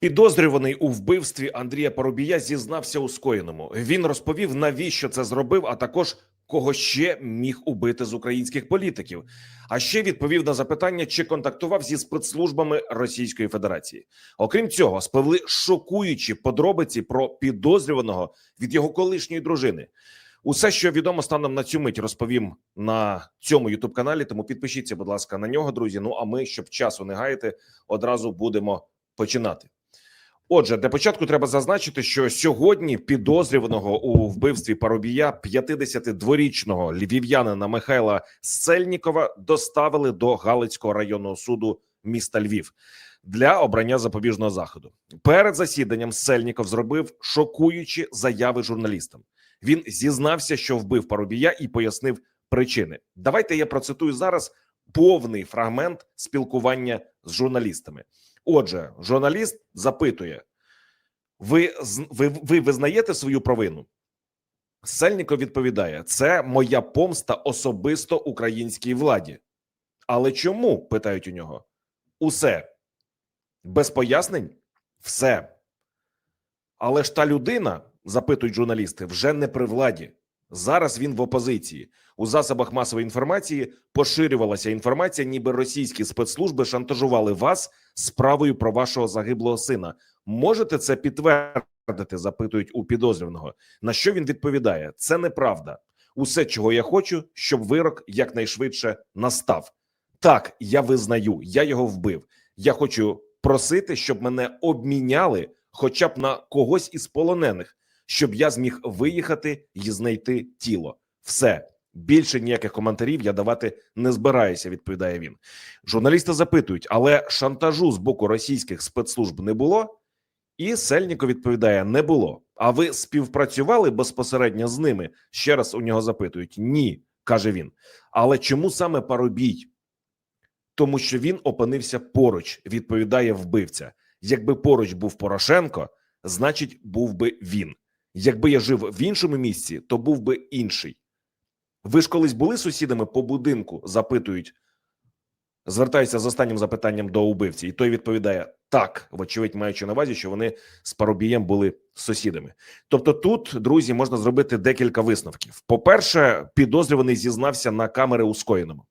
Підозрюваний у вбивстві Андрія Поробія зізнався у скоєному. Він розповів, навіщо це зробив, а також кого ще міг убити з українських політиків. А ще відповів на запитання, чи контактував зі спецслужбами Російської Федерації. Окрім цього, спливли шокуючі подробиці про підозрюваного від його колишньої дружини. Усе, що відомо станом на цю мить, розповім на цьому youtube каналі. Тому підпишіться, будь ласка, на нього, друзі. Ну а ми, щоб часу не гаяти, одразу будемо починати. Отже, для початку треба зазначити, що сьогодні підозрюваного у вбивстві Парубія 52-річного львів'янина Михайла Сцельнікова доставили до Галицького районного суду міста Львів для обрання запобіжного заходу. Перед засіданням Сельніков зробив шокуючі заяви журналістам. Він зізнався, що вбив Парубія, і пояснив причини. Давайте я процитую зараз повний фрагмент спілкування з журналістами. Отже, журналіст запитує: ви, ви, ви визнаєте свою провину? Сельніков відповідає: це моя помста особисто українській владі. Але чому? питають у нього. Усе без пояснень? Все. Але ж та людина, запитують журналісти, вже не при владі. Зараз він в опозиції. У засобах масової інформації поширювалася інформація, ніби російські спецслужби шантажували вас справою про вашого загиблого сина. Можете це підтвердити? запитують у підозрюваного. На що він відповідає: це неправда. Усе, чого я хочу, щоб вирок якнайшвидше настав. Так, я визнаю, я його вбив. Я хочу просити, щоб мене обміняли, хоча б на когось із полонених, щоб я зміг виїхати і знайти тіло. Все більше ніяких коментарів я давати не збираюся. Відповідає він. Журналісти запитують, але шантажу з боку російських спецслужб не було. І Сельніков відповідає: не було. А ви співпрацювали безпосередньо з ними? Ще раз у нього запитують: ні, каже він. Але чому саме Парубій? Тому що він опинився поруч, відповідає вбивця. Якби поруч був Порошенко, значить, був би він. Якби я жив в іншому місці, то був би інший. Ви ж колись були сусідами по будинку? запитують. Звертаюся з останнім запитанням до убивці, і той відповідає так, вочевидь, маючи на увазі, що вони з Парубієм були сусідами. Тобто, тут, друзі, можна зробити декілька висновків. По-перше, підозрюваний зізнався на камери у скоєному.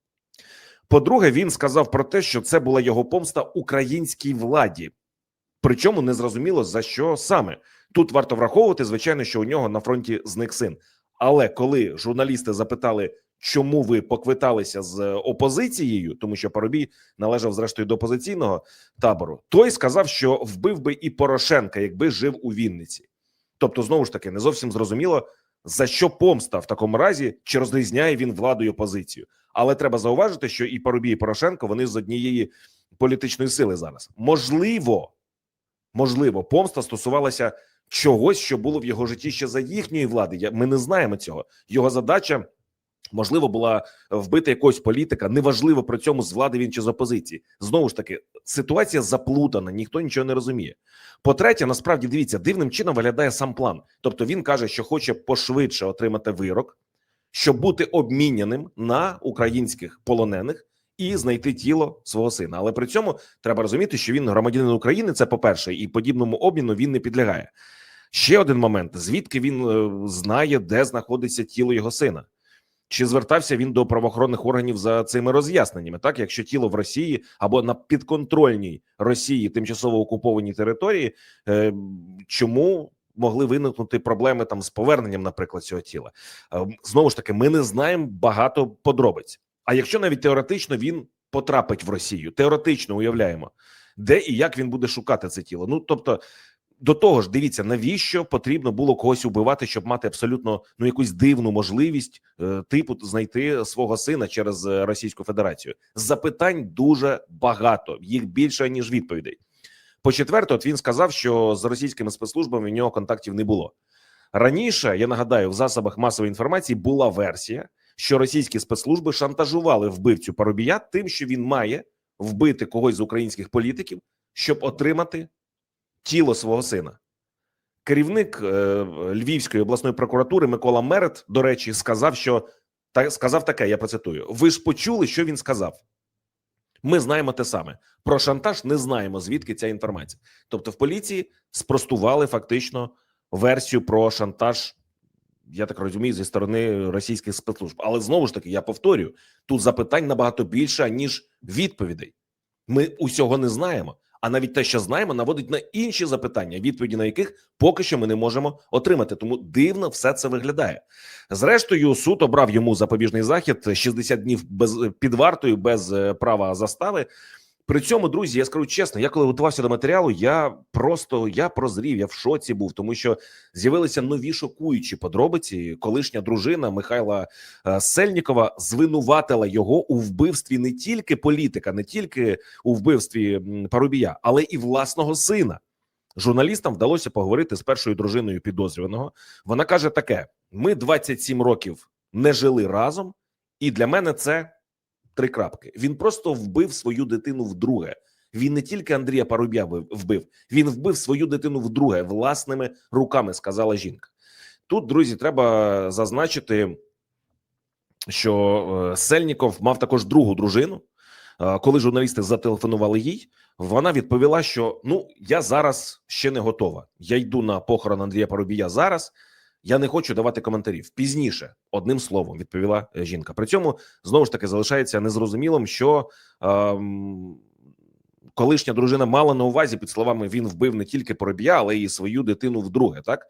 По-друге, він сказав про те, що це була його помста українській владі. Причому не зрозуміло за що саме. Тут варто враховувати, звичайно, що у нього на фронті зник син. Але коли журналісти запитали, чому ви поквиталися з опозицією, тому що Парубій належав зрештою до опозиційного табору, той сказав, що вбив би і Порошенка, якби жив у Вінниці. Тобто, знову ж таки, не зовсім зрозуміло, за що помста в такому разі, чи розрізняє він владу і опозицію. Але треба зауважити, що і Парубій, і Порошенко вони з однієї політичної сили зараз. Можливо, можливо, помста стосувалася чогось, що було в його житті ще за їхньої влади. Ми не знаємо цього. Його задача. Можливо, була вбити якогось політика. Неважливо при цьому з влади він чи з опозиції. Знову ж таки, ситуація заплутана, ніхто нічого не розуміє. По-третє, насправді дивіться, дивним чином виглядає сам план. Тобто він каже, що хоче пошвидше отримати вирок, щоб бути обміняним на українських полонених і знайти тіло свого сина. Але при цьому треба розуміти, що він громадянин України. Це по перше, і подібному обміну він не підлягає. Ще один момент: звідки він е, знає, де знаходиться тіло його сина? Чи звертався він до правоохоронних органів за цими роз'ясненнями? Так, якщо тіло в Росії або на підконтрольній Росії тимчасово окупованій території, е, чому могли виникнути проблеми там з поверненням, наприклад, цього тіла? Е, знову ж таки, ми не знаємо багато подробиць. А якщо навіть теоретично він потрапить в Росію, теоретично уявляємо, де і як він буде шукати це тіло? Ну тобто. До того ж, дивіться, навіщо потрібно було когось убивати, щоб мати абсолютно ну якусь дивну можливість е, типу знайти свого сина через е, Російську Федерацію. Запитань дуже багато, їх більше ніж відповідей. По четверте, от він сказав, що з російськими спецслужбами в нього контактів не було раніше. Я нагадаю, в засобах масової інформації була версія, що російські спецслужби шантажували вбивцю Парубія тим, що він має вбити когось з українських політиків, щоб отримати тіло свого сина. Керівник е, Львівської обласної прокуратури Микола Мерет, до речі, сказав, що та сказав таке. Я процитую: ви ж почули, що він сказав. Ми знаємо те саме про шантаж. Не знаємо звідки ця інформація. Тобто, в поліції спростували фактично версію про шантаж. Я так розумію, зі сторони російських спецслужб. Але знову ж таки, я повторюю: тут запитань набагато більше ніж відповідей. Ми усього не знаємо. А навіть те, що знаємо, наводить на інші запитання, відповіді на яких поки що ми не можемо отримати. Тому дивно все це виглядає. Зрештою, суд обрав йому запобіжний захід 60 днів без під вартою без е, права застави. При цьому, друзі, я скажу чесно, я коли готувався до матеріалу, я просто я прозрів, я в шоці був, тому що з'явилися нові шокуючі подробиці. Колишня дружина Михайла е, Сельнікова звинуватила його у вбивстві не тільки політика, не тільки у вбивстві Парубія, але і власного сина. Журналістам вдалося поговорити з першою дружиною підозрюваного. Вона каже таке: ми 27 років не жили разом, і для мене це три крапки. Він просто вбив свою дитину вдруге. Він не тільки Андрія Парубія вбив- вбив, він вбив свою дитину вдруге власними руками, сказала жінка. Тут, друзі, треба зазначити, що е, Сельніков мав також другу дружину. Е, Коли журналісти зателефонували їй, вона відповіла, що ну я зараз ще не готова. Я йду на похорон Андрія Парубія зараз. Я не хочу давати коментарів пізніше. Одним словом, відповіла е, жінка. При цьому знову ж таки залишається незрозумілим, що ем, колишня дружина мала на увазі під словами він вбив не тільки Парубія, але й свою дитину вдруге. Так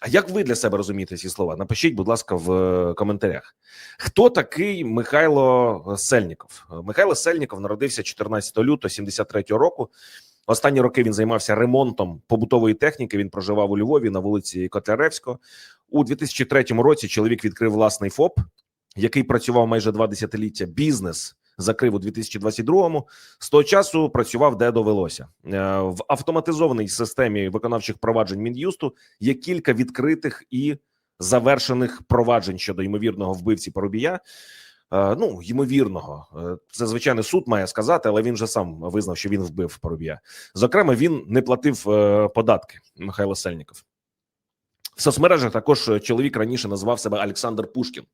а як ви для себе розумієте ці слова? Напишіть, будь ласка, в е, коментарях. Хто такий Михайло Сельніков? Е, Михайло Сельніков народився 14 лютого 73 року. Останні роки він займався ремонтом побутової техніки. Він проживав у Львові на вулиці Котляревського. У 2003 році чоловік відкрив власний ФОП, який працював майже два десятиліття. Бізнес закрив у 2022-му. З того часу працював де довелося Е, в автоматизованій системі виконавчих проваджень мін'юсту. Є кілька відкритих і завершених проваджень щодо ймовірного вбивці Парубія. Е, Ну, ймовірного, Е, це звичайно суд має сказати, але він же сам визнав, що він вбив Парубія. Зокрема, він не платив е, податки. Михайло Сельніков. В соцмережах також чоловік раніше назвав себе Олександр Пушкін.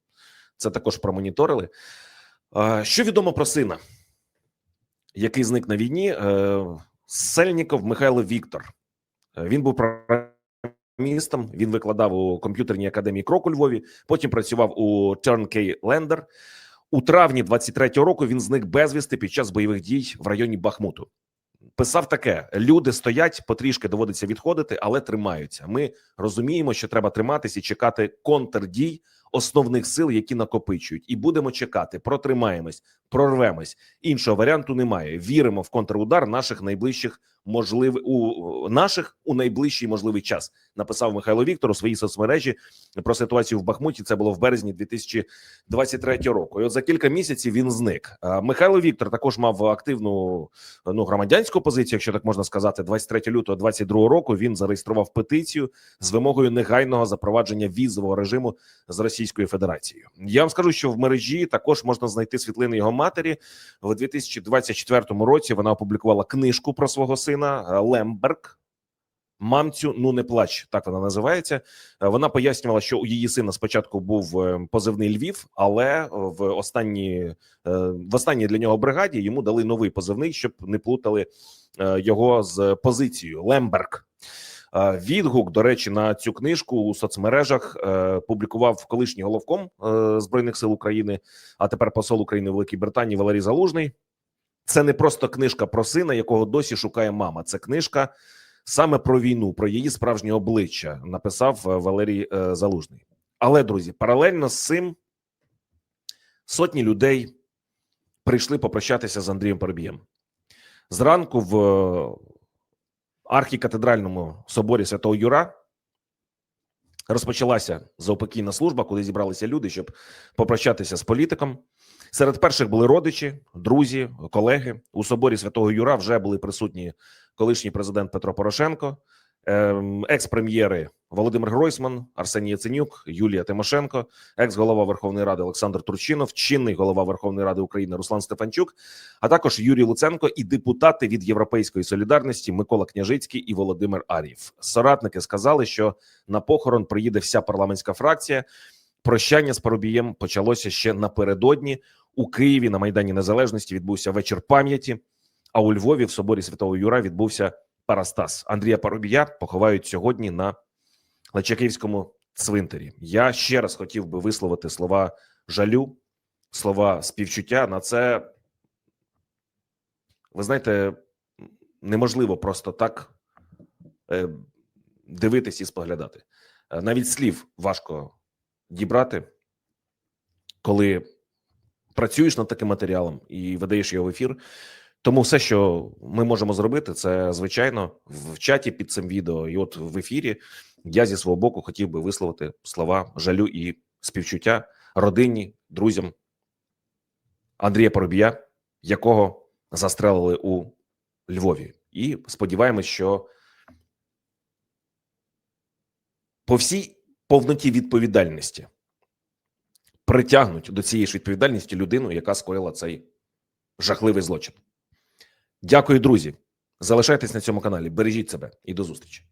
Це також промоніторили. Що відомо про сина, який зник на війні? Сельніков Михайло Віктор. Він був програмістом, він викладав у комп'ютерній академії Крок у Львові. Потім працював у Turnkey Lender. У травні 23-го року він зник безвісти під час бойових дій в районі Бахмуту. Писав таке: люди стоять, потрішки доводиться відходити, але тримаються. Ми розуміємо, що треба триматись і чекати контрдій основних сил, які накопичують, і будемо чекати. Протримаємось, прорвемось. Іншого варіанту немає. Віримо в контрудар наших найближчих можливих у наших у найближчий можливий час. Написав Михайло Віктор у своїй соцмережі про ситуацію в Бахмуті. Це було в березні 2023 року. І от за кілька місяців він зник. Михайло Віктор також мав активну ну громадянську позицію, якщо так можна сказати. 23 лютого 22 року він зареєстрував петицію з вимогою негайного запровадження візового режиму з Російською Федерацією. Я вам скажу, що в мережі також можна знайти світлини його матері в 2024 році. Вона опублікувала книжку про свого сина е, Лемберг. Мамцю, ну не плач, так вона називається. Е, Вона пояснювала, що у її сина спочатку був е, позивний Львів, але в останні е, в останній для нього бригаді йому дали новий позивний, щоб не плутали його з позицією Лемберг. Відгук, до речі, на цю книжку у соцмережах е, публікував колишній головком е, збройних сил України, а тепер посол України в Великій Британії Валерій Залужний. Це не просто книжка про сина, якого досі шукає мама. Це книжка саме про війну, про її справжнє обличчя. Написав е, Валерій Залужний. Але друзі, паралельно з цим сотні людей прийшли попрощатися з Андрієм Парубієм. Зранку в архікатедральному соборі Святого Юра розпочалася заупокійна служба, коли зібралися люди, щоб попрощатися з політиком. Серед перших були родичі, друзі, колеги. У соборі Святого Юра вже були присутні колишній президент Петро Порошенко, екс-прем'єри Володимир Гройсман, Арсеній Яценюк, Юлія Тимошенко, екс-голова Верховної Ради Олександр Турчинов, чинний голова Верховної Ради України Руслан Стефанчук, а також Юрій Луценко і депутати від Європейської солідарності Микола Княжицький і Володимир Ар'єв. Соратники сказали, що на похорон приїде вся парламентська фракція. Прощання з Парубієм почалося ще напередодні У Києві на Майдані Незалежності відбувся вечір пам'яті. А у Львові в соборі Святого Юра відбувся Парастас. Андрія Парубія поховають сьогодні на Личаківському цвинтарі. Я ще раз хотів би висловити слова жалю, слова співчуття. На це ви знаєте, неможливо просто так е, дивитись і споглядати. Е, Навіть слів важко дібрати, коли працюєш над таким матеріалом і видаєш його в ефір. Тому все, що ми можемо зробити, це звичайно в чаті під цим відео, і от в ефірі я зі свого боку хотів би висловити слова жалю і співчуття родині, друзям Андрія Поробія, якого застрелили у Львові. І сподіваємось, що по всій повноті відповідальності притягнуть до цієї ж відповідальності людину, яка скоїла цей жахливий злочин. Дякую, друзі. Залишайтесь на цьому каналі. Бережіть себе і до зустрічі.